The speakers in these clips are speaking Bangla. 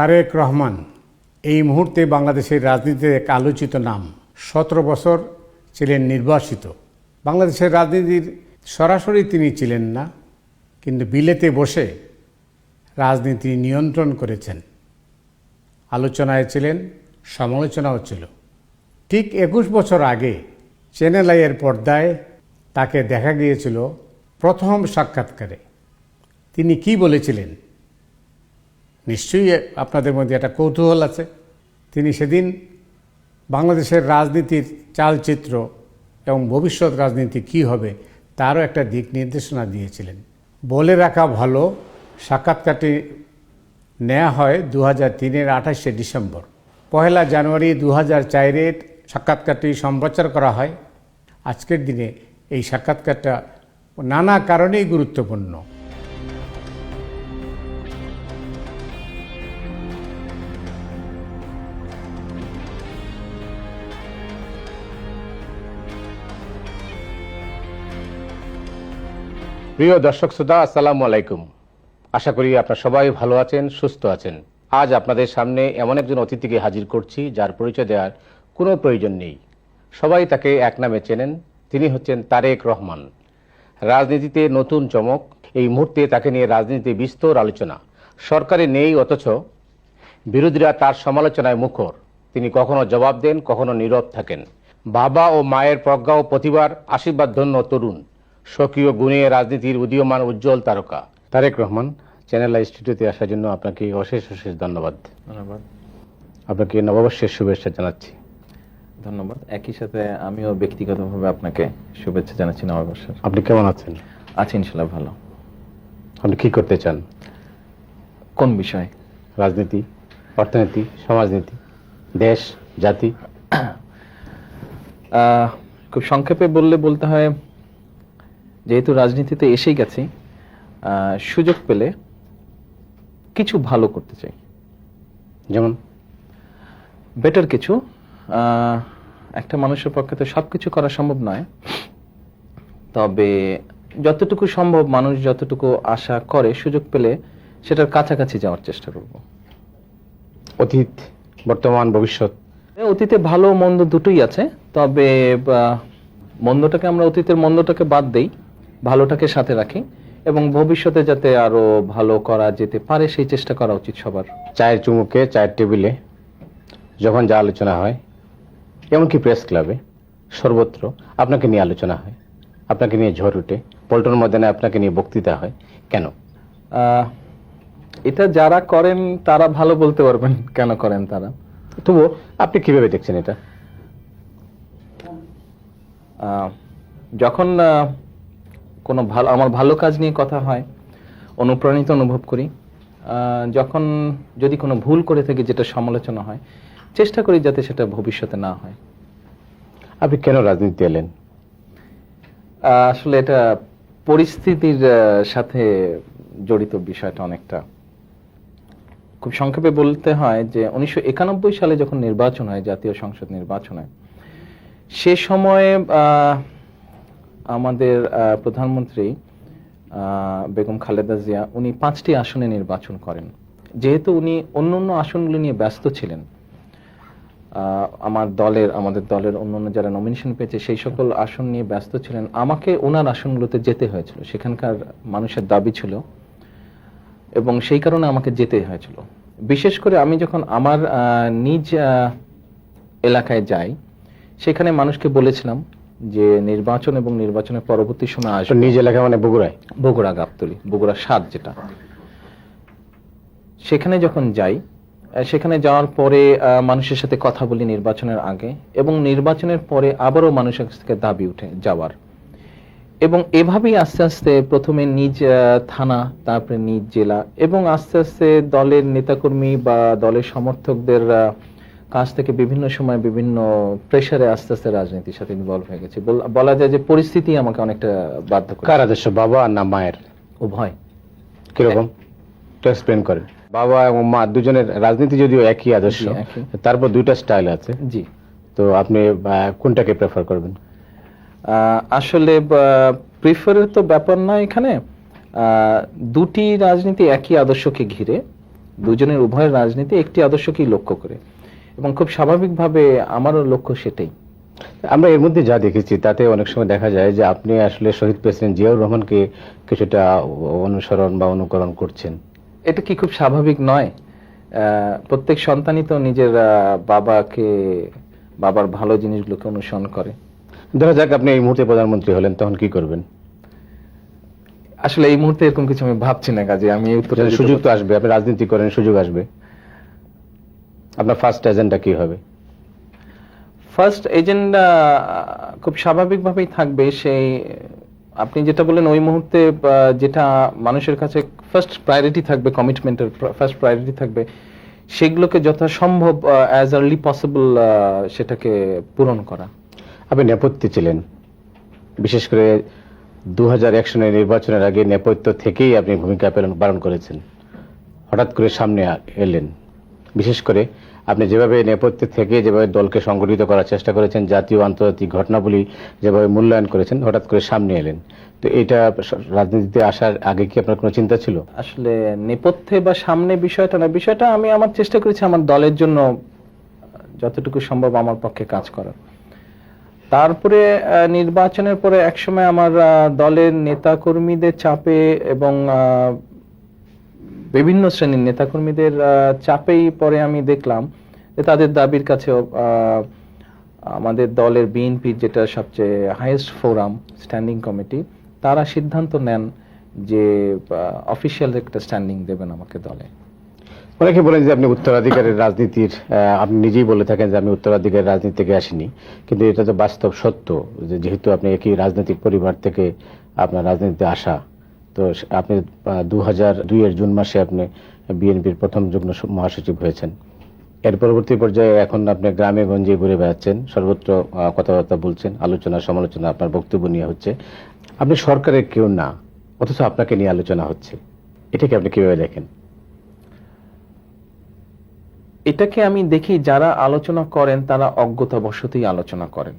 তারেক রহমান, এই মুহূর্তে বাংলাদেশের রাজনীতির এক আলোচিত নাম। সতেরো বছর ছিলেন নির্বাসিত। বাংলাদেশের রাজনীতির সরাসরি তিনি ছিলেন না, কিন্তু বিলেতে বসে রাজনীতি নিয়ন্ত্রণ করেছেন। আলোচনায় ছিলেন, সমালোচনাও ছিল। ঠিক একুশ বছর আগে চ্যানেল আইয়ের পর্দায় তাকে দেখা গিয়েছিল প্রথম সাক্ষাৎকারে। তিনি কি বলেছিলেন? নিশ্চয়ই আপনাদের মধ্যে একটা কৌতূহল আছে। তিনি সেদিন বাংলাদেশের রাজনীতির চালচিত্র এবং ভবিষ্যৎ রাজনীতি কি হবে তারও একটা দিক নির্দেশনা দিয়েছিলেন। বলে রাখা ভালো, সাক্ষাৎকারটি নেওয়া হয় দু হাজার তিনের আঠাশে ডিসেম্বর। পহেলা জানুয়ারি দু হাজার চারের সাক্ষাৎকারটি সম্প্রচার করা হয়। আজকের দিনে এই সাক্ষাৎকারটা নানা কারণেই গুরুত্বপূর্ণ। প্রিয় দর্শক শ্রোতা, আসসালামু আলাইকুম। আশা করি আপনারা সবাই ভালো আছেন, সুস্থ আছেন। আজ আপনাদের সামনে এমন একজন অতিথিকে হাজির করছি, যার পরিচয় দেওয়ার কোনো প্রয়োজন নেই। সবাই তাকে এক নামে চেনেন, তিনি হচ্ছেন তারেক রহমান। রাজনীতিতে নতুন চমক, এই মুহূর্তে তাকে নিয়ে রাজনীতিতে বিস্তর আলোচনা। সরকারে নেই অথচ, বিরোধীরা তার সমালোচনায় মুখর। তিনি কখনো জবাব দেন, কখনো নীরব থাকেন। বাবা ও মায়ের প্রজ্ঞা ও প্রতিভার আশীর্বাদ ধন্য তরুণ। স্বকীয় গুণে রাজনীতির উদীয়মান উজ্জ্বল তারকা। তারেক রহমান চ্যানেল স্টুডিওতে আসার জন্য আপনাকে অশেষ অশেষ ধন্যবাদ। ধন্যবাদ। আপনাকে নববর্ষের শুভেচ্ছা জানাচ্ছি। ধন্যবাদ। একই সাথে আমিও ব্যক্তিগতভাবে আপনাকে শুভেচ্ছা জানাচ্ছি নববর্ষের। আপনি কেমন আছেন? আছি ইনশাল্লাহ ভালো। আপনি কি করতে চান? কোন বিষয়? রাজনীতি অর্থনীতি সমাজনীতি দেশ জাতি? খুব সংক্ষেপে বললে বলতে হয় যেহেতু রাজনীতিতে এসেই গেছি আহ, সুযোগ পেলে কিছু ভালো করতে চাই। যেমন? বেটার কিছু আহ, একটা মানুষের পক্ষে তো সব কিছু করা সম্ভব নয়। তবে যতটুকু সম্ভব মানুষ যতটুকু আশা করে সুযোগ পেলে সেটার কাছাকাছি যাওয়ার চেষ্টা করব। অতীত বর্তমান ভবিষ্যৎ? অতীতে ভালো মন্দ দুটোই আছে তবে মন্দটাকে আমরা অতীতের মন্দটাকে বাদ দেই। ভালোটাকে সাথে রাখি এবং ভবিষ্যতে যাতে আরও ভালো করা যেতে পারে সেই চেষ্টা করা উচিত সবার। চায়ের চুমুকে চায়ের টেবিলে যখন যা আলোচনা হয় এমনকি প্রেস ক্লাবে সর্বত্র আপনাকে নিয়ে আলোচনা হয় আপনাকে নিয়ে ঝড় উঠে পল্টন ময়দানে আপনাকে নিয়ে বক্তৃতা হয় কেন? এটা যারা করেন তারা ভালো বলতে পারবেন কেন করেন তারা। তবুও আপনি কীভাবে দেখছেন এটা? যখন কোনো ভালো আমার ভালো কাজ নিয়ে কথা হয় অনুপ্রাণিত অনুভব করি যখন যদি কোনো ভুল করে থাকি যেটা সমালোচনা হয় চেষ্টা করি যাতে সেটা ভবিষ্যতে না হয়। আপনি কেন রাজনীতি এলেন? আসলে এটা পরিস্থিতির সাথে জড়িত বিষয়টা অনেকটা। খুব সংক্ষেপে বলতে হয় যে উনিশশো একানব্বই সালে যখন নির্বাচন হয় জাতীয় সংসদ নির্বাচন হয় সে সময়ে আহ, আমাদের প্রধানমন্ত্রী বেগম খালেদা জিয়া, উনি পাঁচটি আসনে নির্বাচন করেন। যেহেতু উনি অন্য অন্য আসনগুলো নিয়ে ব্যস্ত ছিলেন আমার দলের, আমাদের দলের অন্যান্য যারা নমিনেশন পেয়েছে, সেই সকল আসন নিয়ে ব্যস্ত ছিলেন। আমাকে ওনার আসনগুলোতে যেতে হয়েছিল। সেখানকার মানুষের দাবি ছিল এবং সেই কারণে আমাকে যেতে হয়েছিল। বিশেষ করে আমি যখন আমার নিজ এলাকায় যাই, সেখানে মানুষকে বলেছিলাম যে নির্বাচন এবং নির্বাচনের পরবর্তী সময় আসবে। নিজ এলাকা মানে বগুড়ায়? বগুড়া গাবতলি বগুড়া সাত যেটা। সেখানে যখন যাই সেখানে যাওয়ার পরে মানুষের সাথে কথা বলি নির্বাচনের আগে এবং নির্বাচনের পরে আবারও মানুষের কাছ থেকে দাবি উঠে যাওয়ার। এবং এভাবেই আস্তে আস্তে প্রথমে নিজ আহ, থানা তারপরে নিজ জেলা এবং আস্তে আস্তে দলের নেতাকর্মী বা দলের সমর্থকদের কাছ থেকে বিভিন্ন সময় বিভিন্ন প্রেসারে আস্তে আস্তে রাজনীতির সাথে ইনভলভ হয়ে গেছে। বলা যায় যে পরিস্থিতি আমাকে অনেকটা বাধ্য করে কার আদর্শ বাবা আর না মায়ের? উভয়। কীরকম? তো এক্সপ্লেন করেন। বাবা এবং মা দুজনের রাজনীতি যদিও একই আদর্শ তারপর দুইটা স্টাইল আছে। জি। তো আপনি কোনটাকে প্রেফার করবেন? আসলে প্রিফারের তো ব্যাপার না এখানে। দুটি রাজনীতি একই আদর্শকে ঘিরে দুজনের উভয়ের রাজনীতি একটি আদর্শকেই লক্ষ্য করে। এবং খুব স্বাভাবিকভাবে আমারও লক্ষ্য সেটাই। আমরা এর মধ্যে যা দেখেছি তাতে অনেক সময় দেখা যায় যে আপনি আসলে শহীদ প্রেসিডেন্ট জিয়াউর রহমানকে কিছুটা অনুসরণ বা অনুকরণ করছেন। এটা কি খুব স্বাভাবিক নয়? প্রত্যেক সন্তানই তো নিজের বাবাকে বাবার ভালো জিনিসগুলোকে অনুসরণ করে। ধরা যাক আপনি এই মুহূর্তে প্রধানমন্ত্রী হলেন তখন কি করবেন? আসলে এই মুহূর্তে এরকম কিছু আমি ভাবছি না কাজে আমি সুযোগ তো আসবে আপনি রাজনীতি করেন সুযোগ আসবে। আপনার ফার্স্ট এজেন্ডা কি হবে? ফার্স্ট এজেন্ডা খুব স্বাভাবিকভাবেই থাকবে সেই আপনি যেটা বললেন ওই মুহূর্তে যেটা মানুষের কাছে ফার্স্ট প্রায়োরিটি থাকবে কমিটমেন্টের ফার্স্ট প্রায়োরিটি থাকবে সেগুলোকে যথাসম্ভব অ্যাজ আর্লি পসিবল সেটাকে পূরণ করা। আপনি নেপথ্যে ছিলেন। বিশেষ করে দু হাজার এক সনের নির্বাচনের আগে নেপথ্য থেকেই আপনি ভূমিকা পালন করেছেন। হঠাৎ করে সামনে এলেন। বিশেষ করে আপনি যেভাবে নেপথ্যে থেকে যেভাবে দলকে সংগঠিত করার চেষ্টা করেছেন, জাতীয় আন্তর্জাতিক ঘটনাবলী যেভাবে মূল্যায়ন করেছেন, হঠাৎ করে সামনে এলেন। তো এটা রাজনীতিতে আসার আগে কি আপনার কোনো চিন্তা ছিল? আসলে নেপথ্যে বা সামনে বিষয়টা না, বিষয়টা আমি আমার চেষ্টা করেছি আমার দলের জন্য যতটুকু সম্ভব আমার পক্ষে কাজ করার। তারপরে নির্বাচনের পরে একসময় আমার দলের নেতাকর্মীদের চাপে এবং বিভিন্ন শ্রেণির নেতাকর্মীদের চাপেই পরে আমি দেখলাম যে তাদের দাবির কাছেও আমাদের দলের বিএনপির যেটা সবচেয়ে হাইয়েস্ট ফোরাম স্ট্যান্ডিং কমিটি তারা সিদ্ধান্ত নেন যে অফিসিয়াল একটা স্ট্যান্ডিং দেবেন আমাকে দলে। অনেকে বলেন যে আপনি উত্তরাধিকারের রাজনীতির আপনি নিজেই বলে থাকেন যে আমি উত্তরাধিকারের রাজনীতি থেকে আসিনি। কিন্তু এটা তো বাস্তব সত্য যে যেহেতু আপনি একই রাজনৈতিক পরিবার থেকে আপনার রাজনীতিতে আসা তো আপনি দু হাজার দুইয়ের জুন মাসে আপনি বিএনপির প্রথম যুগ্ম মহাসচিব হয়েছেন। এর পরবর্তী পর্যায়ে এখন আপনি গ্রামে গঞ্জে ঘুরে বেড়াচ্ছেন। সর্বত্র কথাবার্তা বলছেন, আলোচনা, সমালোচনা আপনার বক্তব্য নিয়ে হচ্ছে। আপনি সরকারের কেউ না, অথচ আপনাকে নিয়ে আলোচনা হচ্ছে। এটাকে আপনি কীভাবে দেখেন? এটাকে আমি দেখি যারা আলোচনা করেন, তারা অজ্ঞতাবশতই আলোচনা করেন।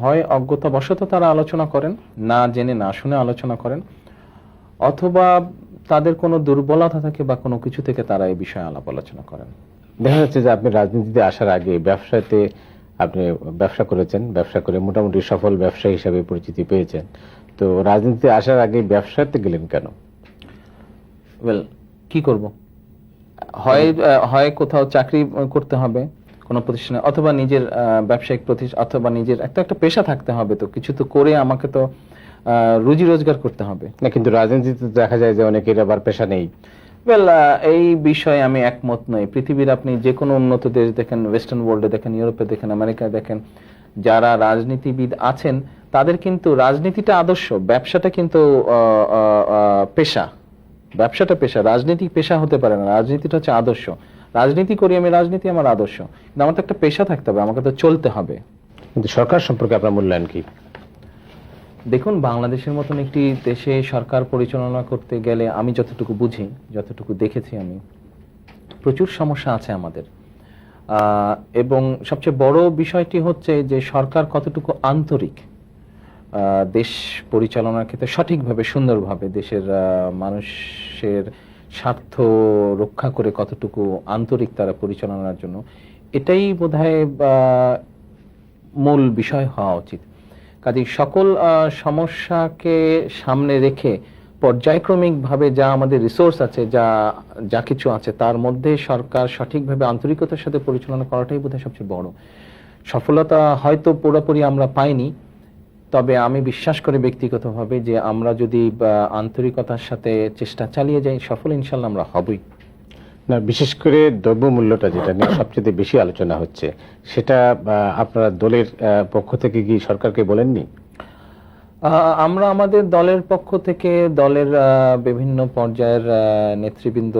হয় অজ্ঞতাবশত তারা আলোচনা করেন, না জেনে না শুনে আলোচনা করেন অথবা তাদের কোনো দুর্বলতা থাকে বা কোনো কিছু থেকে তারা এই বিষয়ে আলাপ আলোচনা করেন। দেখা যাচ্ছে যে আপনি রাজনীতিতে আসার আগে ব্যবসাতে আপনি ব্যবসা করেছেন ব্যবসা করে মোটামুটি সফল ব্যবসা হিসাবে পরিচিতি পেয়েছেন। তো রাজনীতিতে আসার আগে ব্যবসাতে গেলেন কেন? ওয়েল কি করব? হয় হয় কোথাও চাকরি করতে হবে কোনো প্রতিষ্ঠানে অথবা নিজের ব্যবসায়িক প্রতিষ্ঠান অথবা নিজের একটা একটা পেশা থাকতে হবে তো কিছু তো করে আমাকে তো রুজি রোজগার করতে হবে। না কিন্তু রাজনীতিতে দেখা যায় যে অনেকের আবার পেশা নেই। ওয়েল এই বিষয়ে আমি একমত নই। পৃথিবীর আপনি যে কোনো উন্নত দেশ দেখেন ওয়েস্টার্ন ওয়ার্ল্ডে দেখেন ইউরোপে দেখেন আমেরিকায় দেখেন যারা রাজনীতিবিদ আছেন তাদের কিন্তু রাজনীতিটা আদর্শ ব্যবসাটা কিন্তু পেশা। ব্যবসাটা পেশা রাজনীতি পেশা হতে পারে না। রাজনীতিটা হচ্ছে আদর্শ। রাজনীতি করি আমি রাজনীতি আমার আদর্শ। কিন্তু আমার তো একটা পেশা থাকতে হবে আমাকে তো চলতে হবে। কিন্তু সরকার সম্পর্কে আপনার মূল্যায়ন কি? দেখুন, বাংলাদেশের মতন একটি দেশে সরকার পরিচালনা করতে গেলে আমি যতটুকু বুঝি, যতটুকু দেখেছি আমি, প্রচুর সমস্যা আছে আমাদের। এবং সবচেয়ে বড় বিষয়টি হচ্ছে যে সরকার কতটুকু আন্তরিক দেশ পরিচালনার ক্ষেত্রে সঠিকভাবে, সুন্দরভাবে দেশের মানুষের স্বার্থ রক্ষা করে কতটুকু আন্তরিক তারা পরিচালনার জন্য, এটাই বোধহয় মূল বিষয় হওয়া উচিত। কাজেই সকল সমস্যাকে সামনে রেখে পর্যায়ক্রমিকভাবে যা আমাদের রিসোর্স আছে, যা যা কিছু আছে, তার মধ্যে সরকার সঠিকভাবে আন্তরিকতার সাথে পরিচালনা করাটাই বোধহয় সবচেয়ে বড়। সফলতা হয়তো পুরোপুরি আমরা পাইনি, তবে আমি বিশ্বাস করি ব্যক্তিগতভাবে যে আমরা যদি আন্তরিকতার সাথে চেষ্টা চালিয়ে যাই, সফল ইনশাল্লাহ আমরা হবই। না, বিশেষ করে দ্রব্যমূল্যটা যেটা নিয়ে সবচেয়ে বেশি আলোচনা হচ্ছে, সেটা আপনারা দলের পক্ষ থেকে কি সরকারকে বলেননি? আমরা আমাদের দলের পক্ষ থেকে দলের বিভিন্ন পর্যায়ের নেতৃবৃন্দ,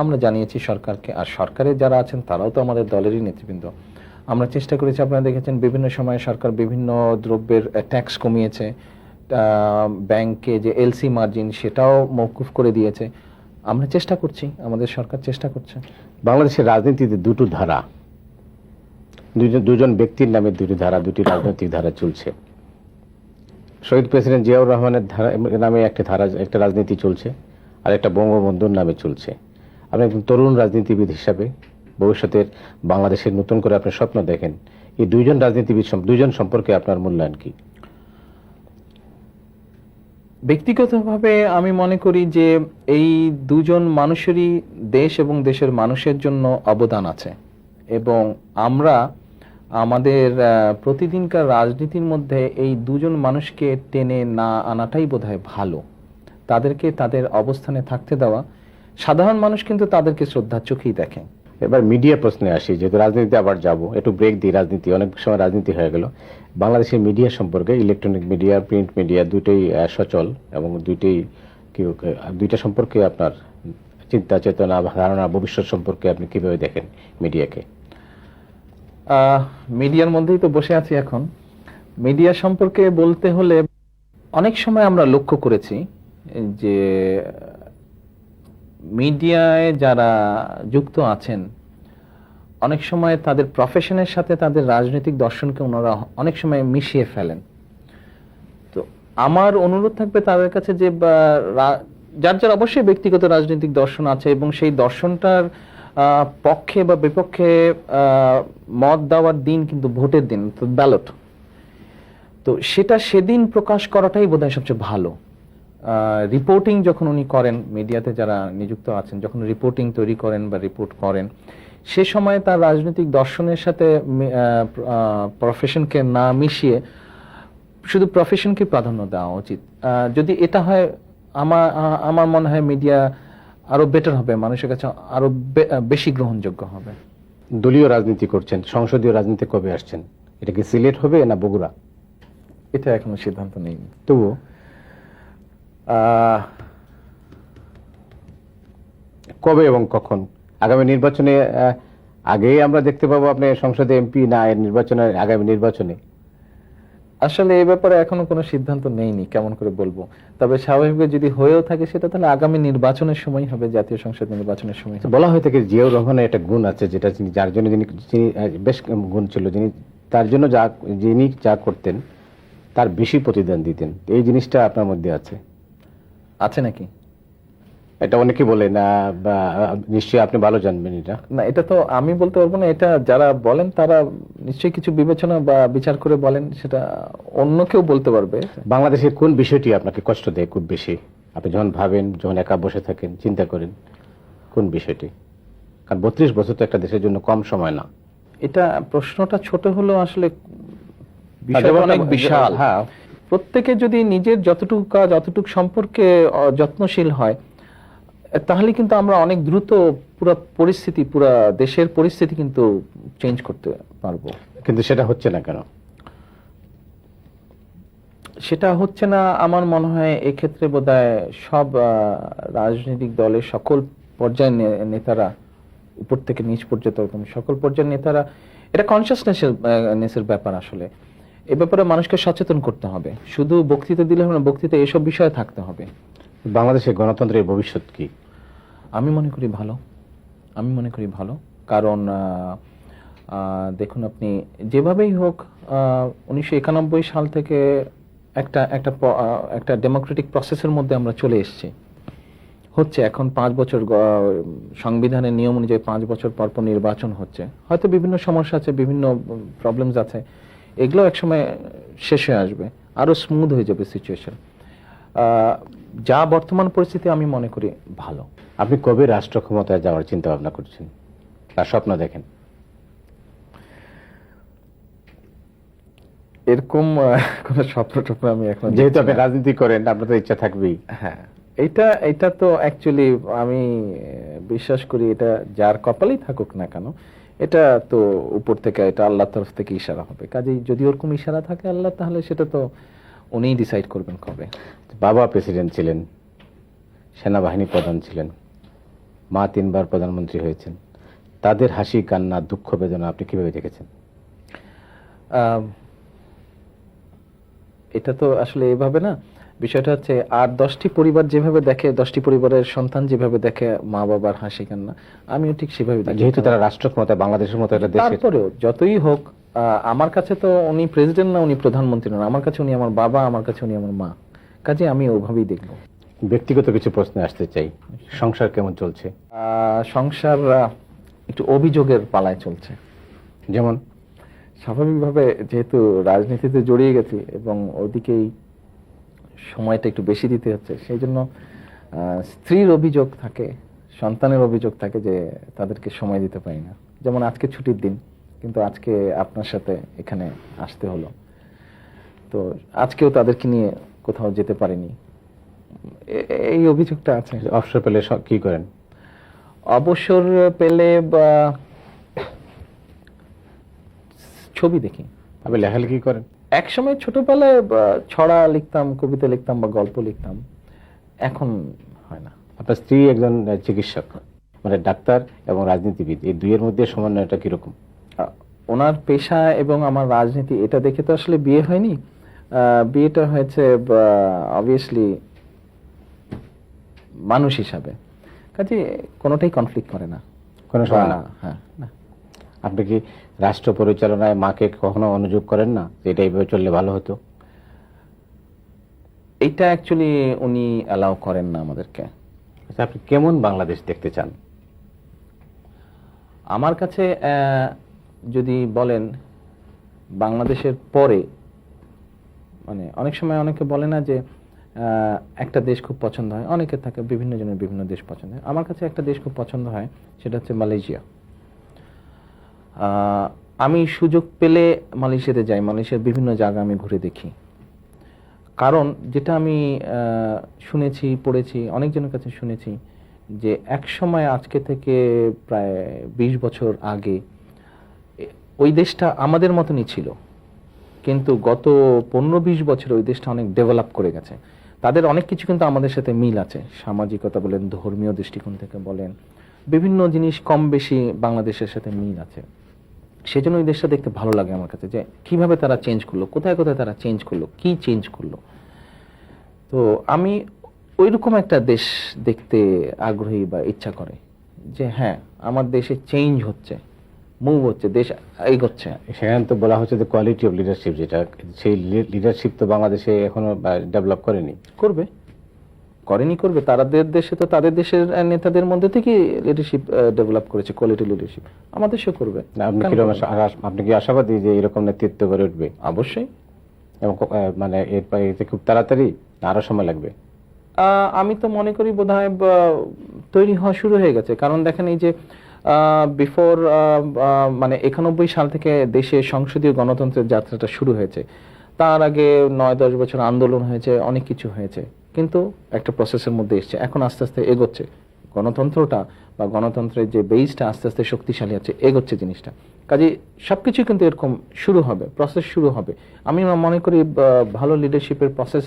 আমরা জানিয়েছি সরকারকে। আর সরকারের যারা আছেন, তারাও তো আমাদের দলেরই নেতৃবৃন্দ। আমরা চেষ্টা করেছি, আপনারা দেখেছেন, বিভিন্ন সময়ে সরকার বিভিন্ন দ্রব্যের ট্যাক্স কমিয়েছে। ব্যাংকে যে এলসি মার্জিন সেটাও মৌকুফ করে দিয়েছে। আমরা চেষ্টা করছি, আমাদের সরকার চেষ্টা করছে। বাংলাদেশের রাজনীতিতে দুটো ধারা। দুজন দুজন ব্যক্তির নামে দুটি ধারা, দুটি রাজনৈতিক ধারা চলছে। শহীদ প্রেসিডেন্ট জিয়াউর রহমানের ধারা নামে একটা ধারা একটা রাজনীতি চলছে, আর একটা বঙ্গবন্ধুর নামে চলছে। আপনি একজন তরুণ রাজনীতিবিদ হিসাবে ভবিষ্যতের বাংলাদেশের নতুন করে আপনি স্বপ্ন দেখেন। এই দুইজন রাজনীতিবিদ দুইজন সম্পর্কে আপনার মূল্যায়ন কি? ব্যক্তিগতভাবে আমি মনে করি যে এই দুজন মানুষেরই দেশ এবং দেশের মানুষের জন্য অবদান আছে। এবং আমরা আমাদের প্রতিদিনকার রাজনীতির মধ্যে এই দুজন মানুষকে টেনে না আনাটাই বোধহয় ভালো। তাদেরকে তাদের অবস্থানে থাকতে দেওয়া। সাধারণ মানুষ কিন্তু তাদেরকে শ্রদ্ধার চোখেই দেখে। এবার মিডিয়া প্রশ্নে আসি, যেহেতু রাজনীতিতে আবার যাব, একটু ব্রেক দিই রাজনীতি, অনেক সময় রাজনীতি হয়ে গেল। বাংলাদেশের মিডিয়া সম্পর্কে ইলেকট্রনিক মিডিয়া প্রিন্ট মিডিয়া দুটোই সচল এবং দুইটাই কি, দুইটা সম্পর্কে আপনার চিন্তা, চেতনা, ধারণা, ভবিষ্যৎ সম্পর্কে আপনি কীভাবে দেখেন মিডিয়াকে মিডিয়ার মধ্যেই তো বসে আছি এখন। মিডিয়া সম্পর্কে বলতে হলে অনেক সময় আমরা লক্ষ্য করেছি যে মিডিয়ায় যারা যুক্ত আছেন, অনেক সময় তাদের প্রফেশনের সাথে তাদের রাজনৈতিক দর্শনকে ওনারা অনেক সময় মিশিয়ে ফেলেন। তো আমার অনুরোধ থাকবে তাদের কাছে যে যার যার অবশ্যই ব্যক্তিগত রাজনৈতিক দর্শন আছে এবং সেই দর্শনটার পক্ষে বা বিপক্ষে মত দেওয়ার দিন কিন্তু ভোটের দিন ব্যালট তো সেটা সেদিন প্রকাশ করাটাই বোধহয় সবচেয়ে ভালো। রিপোর্টিং যখন উনি করেন মিডিয়াতে যারা নিযুক্ত আছেন যখন রিপোর্টিং তৈরি করেন বা রিপোর্ট করেন সে সময় তার রাজনৈতিক দর্শনের সাথে প্রফেশনকে না মিশিয়ে শুধু প্রফেশনকে প্রাধান্য দেওয়া উচিত। যদি এটা হয় আমার আমার মনে হয় মিডিয়া আরও বেটার হবে মানুষের কাছে আরও বেশি গ্রহণযোগ্য হবে। দলীয় রাজনীতি করছেন সংসদীয় রাজনীতি কবে আসছেন? এটা কি সিলেট হবে না বগুড়া? এটা এখনও সিদ্ধান্ত নেই তবুও কবে এবং কখন? আগামী নির্বাচনে আগেই আমরা দেখতে পাবো আপনি সংসদে এমপি না এর নির্বাচনের আগামী নির্বাচনে। আসলে এই ব্যাপারে এখনও কোনো সিদ্ধান্ত নেইনি কেমন করে বলব। তবে স্বাভাবিকভাবে যদি হয়েও থাকে সেটা তাহলে আগামী নির্বাচনের সময় হবে জাতীয় সংসদ নির্বাচনের সময় বলা হয়ে থাকে জিয়াউর রহমানের একটা গুণ আছে যেটা তিনি যার জন্য যিনি যিনি, বেশ গুণ ছিল যিনি তার জন্য যা যিনি যা করতেন তার বেশি প্রতিদান দিতেন। এই জিনিসটা আপনার মধ্যে আছে। আছে নাকি? এটা অনেকে বলে না নিশ্চয়ই আপনি ভালো জানবেন এটা। না এটা তো আমি বলতে পারব না এটা যারা বলেন তারা নিশ্চয়ই কিছু বিবেচনা বা বিচার করে বলেন সেটা অন্য কেউ বলতে পারবে। বাংলাদেশের কোন বিষয়টি আপনাকে কষ্ট দেয় খুব বেশি? আপনি যখন ভাবেন যখন একা বসে থাকেন চিন্তা করেন কোন বিষয়টি? কারণ বত্রিশ বছর তো একটা দেশের জন্য কম সময় না। এটা প্রশ্নটা ছোট হলো আসলে অনেক বিশাল হ্যাঁ। প্রত্যেকে যদি নিজের যতটুকু কাজ অতটুকু সম্পর্কে যত্নশীল হয় তাহলে কিন্তু আমরা অনেক দ্রুত পুরো পরিস্থিতি পুরো দেশের পরিস্থিতি কিন্তু চেঞ্জ করতে পারব। কিন্তু সেটা হচ্ছে না কেন? সেটা হচ্ছে না আমার মনে হয় এক্ষেত্রে বোধহয় সব রাজনৈতিক দলের সকল পর্যায়ের নেতারা উপর থেকে নিচ পর্যন্ত সকল পর্যায়ের নেতারা এটা কনসিয়াসনেসের নেসের ব্যাপার আসলে। এ ব্যাপারে মানুষকে সচেতন করতে হবে। শুধু বক্তৃতা দিলে হবে না বক্তৃতা এসব বিষয়ে থাকতে হবে। বাংলাদেশের গণতন্ত্রের ভবিষ্যৎ কি? আমি মনে করি ভালো। আমি মনে করি ভালো। কারণ দেখুন আপনি যেভাবেই হোক উনিশশো একানব্বই সাল থেকে একটা একটা একটা ডেমোক্রেটিক প্রসেসের মধ্যে আমরা চলে এসেছি। হচ্ছে এখন পাঁচ বছর সংবিধানের নিয়ম অনুযায়ী পাঁচ বছর পর পর নির্বাচন হচ্ছে। হয়তো বিভিন্ন সমস্যা আছে বিভিন্ন প্রবলেমস আছে। এগুলো একসময় শেষ হয়ে আসবে আরও স্মুথ হয়ে যাবে সিচুয়েশন যা বর্তমান পরিস্থিতি আমি মনে করি ভালো। আপনি কবে রাষ্ট্র ক্ষমতায় যাওয়ার চিন্তা ভাবনা করছেন? তার স্বপ্ন দেখেন। এরকম কোনো স্বপ্ন টপ্ন আমি এখন যেহেতু আপনি রাজনীতি করেন আপনার তো ইচ্ছা থাকবেই। হ্যাঁ এটা এটা তো অ্যাকচুয়ালি আমি বিশ্বাস করি এটা যার কপালেই থাকুক না কেন এটা তো উপর থেকে এটা আল্লাহর তরফ থেকে ইশারা হবে। কাজেই যদি ওরকম ইশারা থাকে আল্লাহ তাহলে সেটা তো উনিই ডিসাইড করবেন কবে। বাবা প্রেসিডেন্ট ছিলেন সেনাবাহিনী প্রধান ছিলেন মা তিনবার প্রধানমন্ত্রী হয়েছেন। তাদের হাসি কান্না দুঃখ বেদনা আপনি কীভাবে দেখেছেন? এটা তো আসলে এভাবে না। বিষয়টা হচ্ছে আর দশটি পরিবার যেভাবে দেখে দশটি পরিবারের সন্তান যেভাবে দেখে মা বাবার হাসি কান্না আমিও ঠিক সেভাবে দেখি। যেহেতু তারা রাষ্ট্র ক্ষমতায় বাংলাদেশের মতো একটা দেশের তারপরেও যতই হোক আমার কাছে তো উনি প্রেসিডেন্ট না উনি প্রধানমন্ত্রী না আমার কাছে উনি আমার বাবা আমার কাছে উনি আমার মা। কাজে আমি ওভাবেই দেখব। ব্যক্তিগত কিছু প্রশ্নে আসতে চাই। সংসার কেমন চলছে? আহ, সংসার একটু অভিযোগের পালায় চলছে। যেমন? স্বাভাবিকভাবে যেহেতু রাজনীতিতে জড়িয়ে গেছি এবং ওদিকেই সময়টা একটু বেশি দিতে হচ্ছে। সেই জন্য স্ত্রীর অভিযোগ থাকে সন্তানের অভিযোগ থাকে যে তাদেরকে সময় দিতে পারি না। যেমন আজকে ছুটির দিন কিন্তু আজকে আপনার সাথে এখানে আসতে হলো। তো আজকেও তাদেরকে নিয়ে কোথাও যেতে পারিনি। এই অভিযোগটা আছে। অবসর পেলে কি করেন? অবসর পেলে বা ছবি দেখি। আপনি লেখালেখি করেন? এক সময় ছোটবেলায় ছড়া লিখতাম কবিতা লিখতাম বা গল্প লিখতাম। এখন হয় না। আপনার স্ত্রী একজন চিকিৎসক মানে ডাক্তার এবং রাজনীতিবিদ এই দুইয়ের মধ্যে সমন্বয়টা কীরকম? ওনার পেশা এবং আমার রাজনীতি এটা দেখে তো আসলে বিয়ে হয়নি। বিয়েটা হয়েছে অবভিয়াসলি মানুষ হিসাবে। কাজে কোনোটাই কনফ্লিক্ট করে না। কোনো সময় না। হ্যাঁ না। আপনি কি রাষ্ট্র পরিচালনায় মাকে কখনো অনুযোগ করেন না? এটা এইভাবে চললে ভালো হতো। এইটা অ্যাকচুয়ালি উনি অ্যালাউ করেন না আমাদেরকে। আচ্ছা আপনি কেমন বাংলাদেশ দেখতে চান? আমার কাছে যদি বলেন, বাংলাদেশের পরে মানে অনেক সময় অনেকে বলে না যে একটা দেশ খুব পছন্দ হয়। অনেকের থাকে, বিভিন্ন জনের বিভিন্ন দেশ পছন্দ হয়। আমার কাছে একটা দেশ খুব পছন্দ হয়, সেটা হচ্ছে মালয়েশিয়া। আমি সুযোগ পেলে মালয়েশিয়াতে যাই। মালয়েশিয়ার বিভিন্ন জায়গা আমি ঘুরে দেখি। কারণ যেটা আমি শুনেছি, পড়েছি, অনেকজনের কাছে শুনেছি যে এক সময় আজকে থেকে প্রায় বিশ বছর আগে, ওই দেশটা আমাদের মতনই ছিল। কিন্তু গত পনেরো বিশ বছর ওই দেশটা অনেক ডেভেলপ করে গেছে। তাদের অনেক কিছু কিন্তু আমাদের সাথে মিল আছে। সামাজিকতা বলেন, ধর্মীয় দৃষ্টিকোণ থেকে বলেন, বিভিন্ন জিনিস কম বেশি বাংলাদেশের সাথে মিল আছে। সেজন্য ওই দেশটা দেখতে ভালো লাগে আমার কাছে যে কীভাবে তারা চেঞ্জ করল কোথায় কোথায় তারা চেঞ্জ করল কি চেঞ্জ করল। তো আমি ওইরকম একটা দেশ দেখতে আগ্রহী বা ইচ্ছা করে যে হ্যাঁ আমার দেশে চেঞ্জ হচ্ছে মুভ হচ্ছে দেশ এগোচ্ছে। সেখানে তো বলা হচ্ছে যে কোয়ালিটি অফ লিডারশিপ যেটা সেই লিডারশিপ তো বাংলাদেশে এখনও ডেভেলপ করেনি। করবে। করেনি করবে তাদের দেশে তো তাদের দেশের নেতাদের মধ্যে থেকে লিডারশিপ ডেভেলপ করেছে কোয়ালিটি লিডারশিপ আমাদের দেশেও করবে। আপনি করবে আপনি কি আশাবাদী যে এরকম নেতৃত্ব গড়ে উঠবে? অবশ্যই। এবং মানে এর এতে খুব তাড়াতাড়ি আরও সময় লাগবে? আহ, আমি তো মনে করি বোধহয় বা, তৈরি হওয়া শুরু হয়ে গেছে। কারণ দেখেন এই যে বিফোর মানে একানব্বই সাল থেকে দেশে সংসদীয় গণতন্ত্রের যাত্রাটা শুরু হয়েছে। তার আগে নয় দশ বছর আন্দোলন হয়েছে অনেক কিছু হয়েছে। কিন্তু একটা প্রসেসের মধ্যে এসছে। এখন আস্তে আস্তে এগোচ্ছে। গণতন্ত্রটা বা গণতন্ত্রের যে বেইসটা আস্তে আস্তে শক্তিশালী আছে এগোচ্ছে জিনিসটা। কাজে সব কিছুই কিন্তু এরকম শুরু হবে প্রসেস শুরু হবে। আমি মনে করি ভালো লিডারশিপের প্রসেস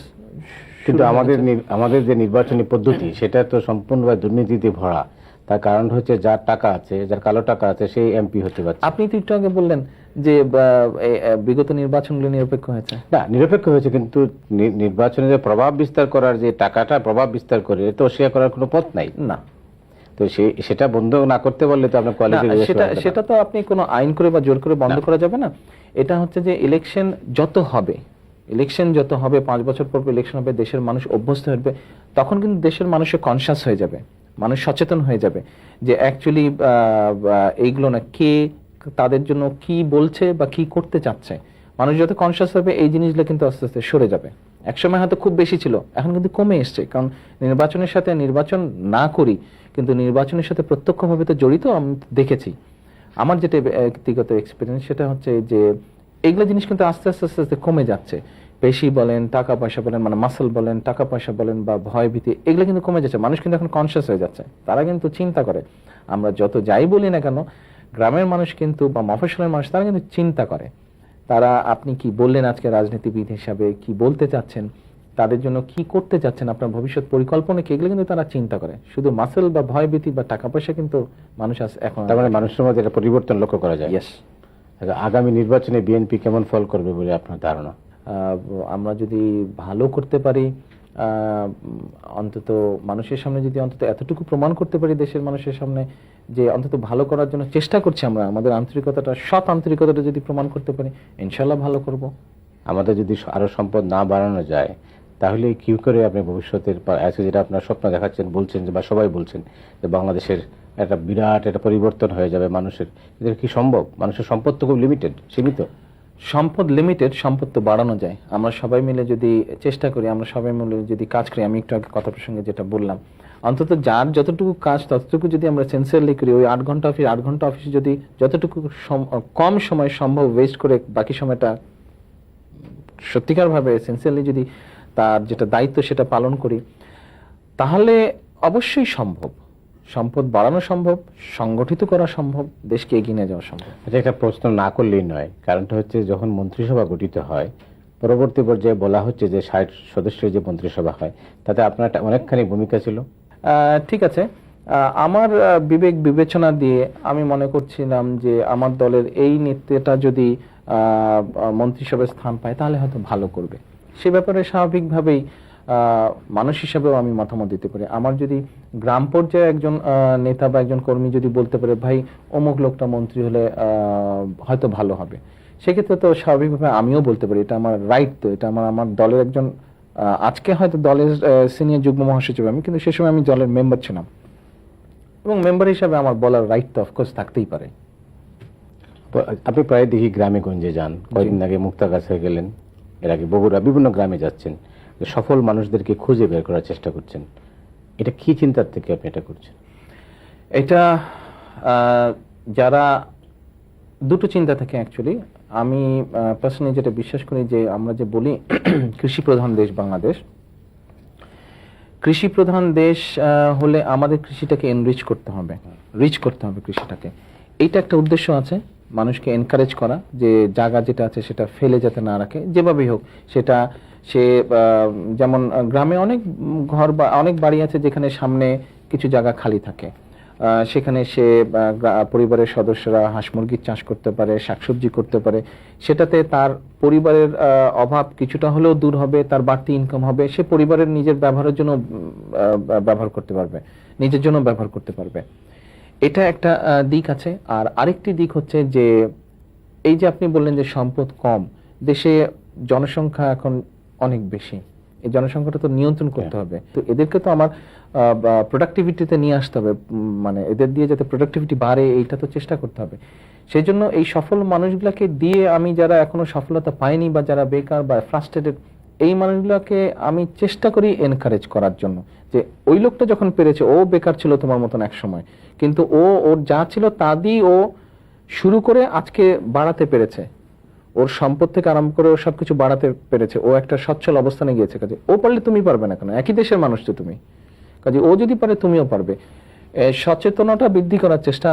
কিন্তু আমাদের আমাদের যে নির্বাচনী পদ্ধতি সেটা তো সম্পূর্ণভাবে দুর্নীতিতে ভরা। তার কারণ হচ্ছে যার টাকা আছে যার কালো টাকা আছে সেই এমপি হতে পারছে। আপনি তো একটু আগে বললেন যে বিগত নির্বাচনগুলো নিরপেক্ষ হয়েছে। না নিরপেক্ষ হয়েছে কিন্তু নির্বাচনে যে প্রভাব বিস্তার করার যে টাকাটা প্রভাব বিস্তার করে তো অস্বীকার করার কোনো পথ নাই। না। তো সেটা বন্ধ না করতে পারলে তো আপনার কোয়ালিটি সেটা সেটা তো আপনি কোনো আইন করে বা জোর করে বন্ধ করা যাবে না। এটা হচ্ছে যে ইলেকশন যত হবে ইলেকশন যত হবে পাঁচ বছর পর ইলেকশন হবে দেশের মানুষ অভ্যস্ত হবে তখন কিন্তু দেশের মানুষের কনসাস হয়ে যাবে। মানুষ সচেতন হয়ে যাবে যে অ্যাকচুয়ালি এইগুলো না কে তাদের জন্য কি বলছে বা কি করতে চাচ্ছে। মানুষ যত কনসাস হবে, এই জিনিসগুলো কিন্তু আস্তে আস্তে সরে যাবে। একসময় হয়তো খুব বেশি ছিল, এখন কিন্তু কমে এসছে। কারণ নির্বাচনের সাথে নির্বাচন না করি, কিন্তু নির্বাচনের সাথে প্রত্যক্ষভাবে তো জড়িত আমি দেখেছি। আমার যেটা ব্যক্তিগত এক্সপিরিয়েন্স সেটা হচ্ছে যে, এইগুলো জিনিস কিন্তু আস্তে আস্তে আস্তে আস্তে কমে যাচ্ছে। পেশি বলেন টাকা পয়সা বলেন মানে মাসল বলেন টাকা পয়সা বলেন বা ভয় ভীতি এগুলো কিন্তু কমে যাচ্ছে। মানুষ কিন্তু এখন কনসিয়াস হয়ে যাচ্ছে। তারা কিন্তু চিন্তা করে। আমরা যত যাই বলি না কেন গ্রামের মানুষ কিন্তু বা মফস্বলের মানুষ তারা কিন্তু চিন্তা করে। তারা আপনি কি বললেন আজকে রাজনীতিবিদ হিসাবে কি বলতে চাচ্ছেন তাদের জন্য কি করতে চাচ্ছেন আপনার ভবিষ্যৎ পরিকল্পনা কি এগুলো কিন্তু তারা চিন্তা করে। শুধু মাসেল বা ভয়ভীতি বা টাকা পয়সা কিন্তু মানুষ এখন তার মানে মানুষের মধ্যে একটা পরিবর্তন লক্ষ্য করা যায়। আগামী নির্বাচনে বিএনপি কেমন ফল করবে বলে আপনার ধারণা? আমরা যদি ভালো করতে পারি অন্তত মানুষের সামনে যদি অন্তত এতটুকু প্রমাণ করতে পারি দেশের মানুষের সামনে যে অন্তত ভালো করার জন্য চেষ্টা করছি আমরা, আমাদের আন্তরিকতাটা, সৎ আন্তরিকতাটা যদি প্রমাণ করতে পারি ইনশাল্লাহ ভালো করব। আমাদের যদি আরও সম্পদ না বাড়ানো যায়, তাহলে কি করে আপনি ভবিষ্যতের আজকে যেটা আপনার স্বপ্ন দেখাচ্ছেন, বলছেন যে বা সবাই বলছেন যে বাংলাদেশের একটা বিরাট একটা পরিবর্তন হয়ে যাবে মানুষের। এটা কি সম্ভব? মানুষের সম্পদ তো খুব লিমিটেড সীমিত। সম্পদ লিমিটেড সম্পদ তো বাড়ানো যায়। আমরা সবাই মিলে যদি চেষ্টা করি, আমরা সবাই মিলে যদি কাজ করি, আমি একটু আগে কথা প্রসঙ্গে যেটা বললাম। অন্তত যার যতটুকু কাজ, ততটুকু যদি আমরা সেন্সিয়ারলি করি, ওই আট ঘণ্টা অফিস আট ঘণ্টা অফিসে যদি যতটুকু কম সময় সম্ভব ওয়েস্ট করে বাকি সময়টা সত্যিকারভাবে সেন্সিয়ারলি যদি তার যেটা দায়িত্ব সেটা পালন করি, তাহলে অবশ্যই সম্ভব। সম্পদ বাড়ানো সম্ভব সংগঠিত করা সম্ভব দেশকে এগিয়ে নিয়ে যাওয়া সম্ভব। আচ্ছা একটা প্রশ্ন না করলেই নয়। কারণটা হচ্ছে যখন মন্ত্রিসভা গঠিত হয় পরবর্তী পর্যায়ে বলা হচ্ছে যে ষাট সদস্যের যে মন্ত্রিসভা হয় তাতে আপনার একটা অনেকখানি ভূমিকা ছিল। ঠিক আছে। আমার বিবেক বিবেচনা দিয়ে আমি মনে করছিলাম যে আমার দলের এই নেতৃত্বটা যদি মন্ত্রিসভায় স্থান পায় তাহলে হয়তো ভালো করবে। সে ব্যাপারে স্বাভাবিকভাবেই মানুষ হিসাবেও আমি মতামত দিতে পারি। আমার যদি গ্রাম পর্যায়ে একজন নেতা বা একজন কর্মী যদি বলতে পারে ভাই অমুক লোকটা মন্ত্রী হলে হয়তো ভালো হবে। সেক্ষেত্রে তো স্বাভাবিকভাবে আমিও বলতে পারি এটা আমার রাইট তো এটা আমার আমার দলের একজন আজকে হয়তো দলের সিনিয়র যুগ্ম মহাসচিব আমি কিন্তু সে সময় আমি দলের মেম্বার ছিলাম। এবং মেম্বার হিসাবে আমার বলার রাইট তো অফকোর্স থাকতেই পারে। আপনি প্রায় দেখি গ্রামে গঞ্জে যান। কয়েকদিন আগে মুক্তাগাছা গেলেন। এর আগে বগুড়া বিভিন্ন গ্রামে যাচ্ছেন। সফল মানুষদেরকে খুঁজে বের করার চেষ্টা করছেন। এটা কি চিন্তার থেকে আপনি এটা করছেন? এটা যারা, দুটো চিন্তা থাকে অ্যাকচুয়ালি আমি পার্সোনালি যেটা বিশ্বাস করি যে আমরা যে বলি কৃষি প্রধান দেশ বাংলাদেশ কৃষি প্রধান দেশ হলে আমাদের কৃষিটাকে এনরিচ করতে হবে। রিচ করতে হবে কৃষিটাকে। এইটা একটা উদ্দেশ্য আছে। মানুষকে এনকারেজ করা যে জায়গা যেটা আছে সেটা ফেলে যাতে না রাখে। যেভাবেই হোক, সেটা সে যেমন গ্রামে অনেক ঘর বা, অনেক বাড়ি আছে যেখানে সামনে কিছু জায়গা খালি থাকে। সেখানে সে পরিবারের সদস্যরা হাঁস মুরগির চাষ করতে পারে, শাকসবজি করতে পারে। সেটাতে তার পরিবারের অভাব কিছুটা হলেও দূর হবে, তার বাড়তি ইনকাম হবে, সে পরিবারের নিজের ব্যবহারের জন্য ব্যবহার করতে পারবে, নিজের জন্য ব্যবহার করতে পারবে। এটা একটা দিক আছে। আর আরেকটি দিক হচ্ছে যে, এই যে আপনি বললেন যে সম্পদ কম, দেশে জনসংখ্যা এখন অনেক বেশি। এই জনসংখ্যাটা তো নিয়ন্ত্রণ করতে হবে। তো এদেরকে তো আমার প্রোডাক্টিভিটিতে নিয়ে আসতে হবে মানে এদের দিয়ে যাতে প্রোডাক্টিভিটি বাড়ে এইটা তো চেষ্টা করতে হবে। সেই জন্য এই সফল মানুষগুলোকে দিয়ে আমি যারা এখনও সফলতা পাইনি বা যারা বেকার বা ফ্রাস্ট্রেটেড এই মানুষগুলোকে আমি চেষ্টা করি এনকারেজ করার জন্য। যে ওই লোকটা যখন পেরেছে ও বেকার ছিল তোমার মতন এক সময় কিন্তু ও ওর যা ছিল তা দিয়ে ও শুরু করে আজকে বাড়াতে পেরেছে। ওর সম্পদ থেকে আরম্ভ করে ও সবকিছু বাড়াতে পেরেছে। ও একটা সচ্ছল অবস্থানে গিয়েছে কাজে। ও পারলে তুমি পারবে না কেন? একই দেশের মানুষ তো তুমি। কাজে ও যদি পারে তুমিও পারবে। সচেতনতা বৃদ্ধি করার চেষ্টা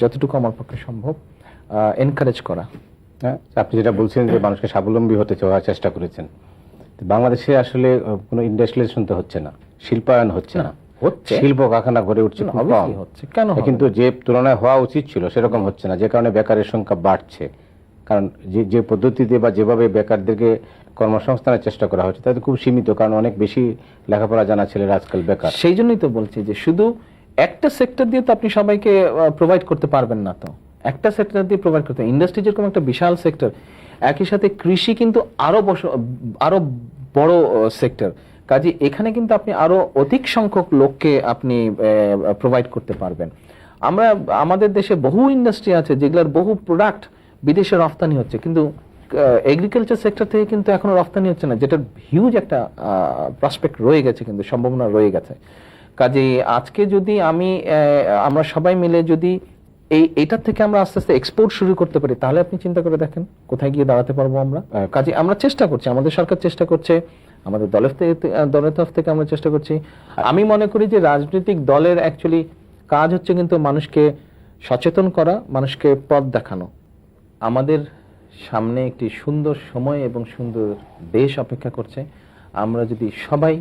যতটুকু আমার পক্ষে সম্ভব এনকারেজ করা। হ্যাঁ আপনি যেটা বলছেন যে মানুষকে স্বাবলম্বী হতে চাওয়ার চেষ্টা করেছেন। বাংলাদেশে আসলে কোনো ইন্ডাস্ট্রিয়ালাইজেশন তো হচ্ছে না শিল্পায়ন হচ্ছে না হচ্ছে। শিল্প কারখানা গড়ে উঠছে খুব কম। হচ্ছে। কেন কিন্তু যে তুলনায় হওয়া উচিত ছিল সেরকম হচ্ছে না। যে কারণে বেকারের সংখ্যা বাড়ছে। কারণ যে যে পদ্ধতিতে বা যেভাবে বেকারদেরকে কর্মসংস্থানের চেষ্টা করা হচ্ছে, তাতে খুব সীমিত, কারণ অনেক বেশি লেখাপড়া জানা ছেলেরা আজকাল বেকার। সেই জন্যই তো বলছি যে শুধু একটা সেক্টর দিয়ে তো আপনি সবাইকে প্রোভাইড করতে পারবেন না তো। একটা সেক্টর দিয়ে প্রোভাইড করতে ইন্ডাস্ট্রি যেরকম একটা বিশাল সেক্টর, একই সাথে কৃষি কিন্তু আরও আরও বড় সেক্টর। কাজে এখানে কিন্তু আপনি আরও অধিক সংখ্যক লোককে আপনি প্রোভাইড করতে পারবেন। আমরা, আমাদের দেশে বহু ইন্ডাস্ট্রি আছে যেগুলোর বহু প্রোডাক্ট বিদেশে রফতানি হচ্ছে, কিন্তু এগ্রিকালচার সেক্টর থেকে কিন্তু এখনও রপ্তানি হচ্ছে না যেটা হিউজ একটা প্রসপেক্ট রয়ে গেছে, কিন্তু সম্ভাবনা রয়ে গেছে। কাজেই আজকে যদি আমি আমরা সবাই মিলে যদি এই এটার থেকে আমরা আস্তে আস্তে এক্সপোর্ট শুরু করতে পারি, তাহলে আপনি চিন্তা করে দেখেন, কোথায় গিয়ে দাঁড়াতে পারব আমরা। কাজে আমরা চেষ্টা করছি, আমাদের সরকার চেষ্টা করছে, আমাদের দলের থেকে দলের তরফ থেকে আমরা চেষ্টা করছি। আমি মনে করি যে রাজনৈতিক দলের অ্যাকচুয়ালি কাজ হচ্ছে কিন্তু মানুষকে সচেতন করা, মানুষকে পথ দেখানো। আমাদের সামনে একটি সুন্দর সময় এবং সুন্দর দেশ অপেক্ষা করছে। আমরা যদি সবাই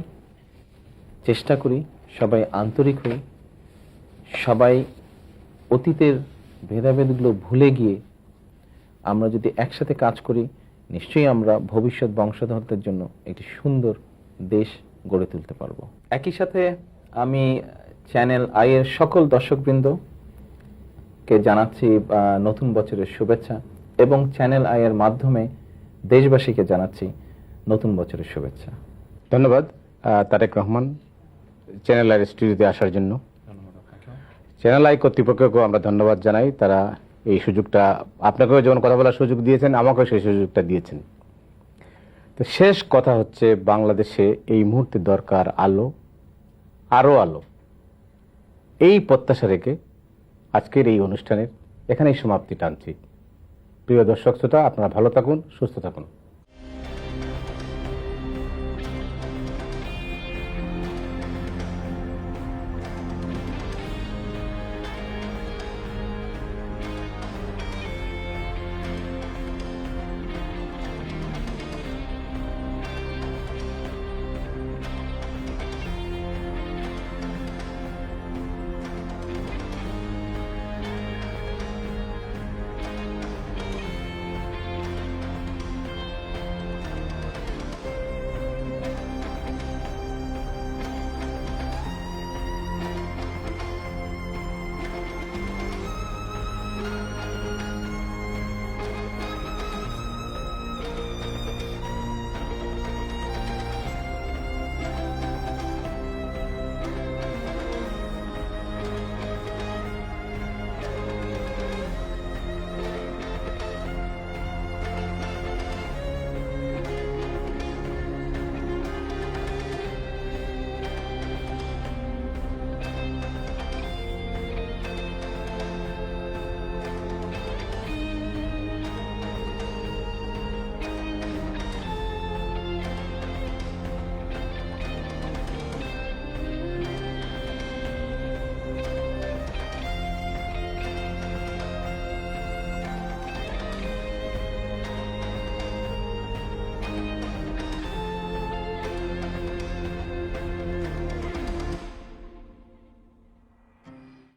চেষ্টা করি, সবাই আন্তরিক হই, সবাই অতীতের ভেদাভেদগুলো ভুলে গিয়ে আমরা যদি একসাথে কাজ করি, নিশ্চয়ই আমরা ভবিষ্যৎ বংশধরদের জন্য একটি সুন্দর দেশ গড়ে তুলতে পারব। একই সাথে আমি চ্যানেল আইয়ের সকল দর্শকবৃন্দ কে জানাচ্ছি নতুন বছরের শুভেচ্ছা এবং চ্যানেল আই এর মাধ্যমে দেশবাসীকে জানাচ্ছি নতুন বছরের শুভেচ্ছা। ধন্যবাদ তারেক রহমান। চ্যানেল আই স্টুডিওতে আসার জন্য। চ্যানেল আই কর্তৃপক্ষকেও আমরা ধন্যবাদ জানাই তারা এই সুযোগটা আপনাকেও যেমন কথা বলার সুযোগ দিয়েছেন আমাকেও সেই সুযোগটা দিয়েছেন। তো শেষ কথা হচ্ছে বাংলাদেশে এই মুহূর্তে দরকার আলো আরও আলো। এই প্রত্যাশা রেখে আজকের এই অনুষ্ঠানের এখানেই সমাপ্তি টানছি। প্রিয় দর্শক শ্রোতা আপনারা ভালো থাকুন সুস্থ থাকুন।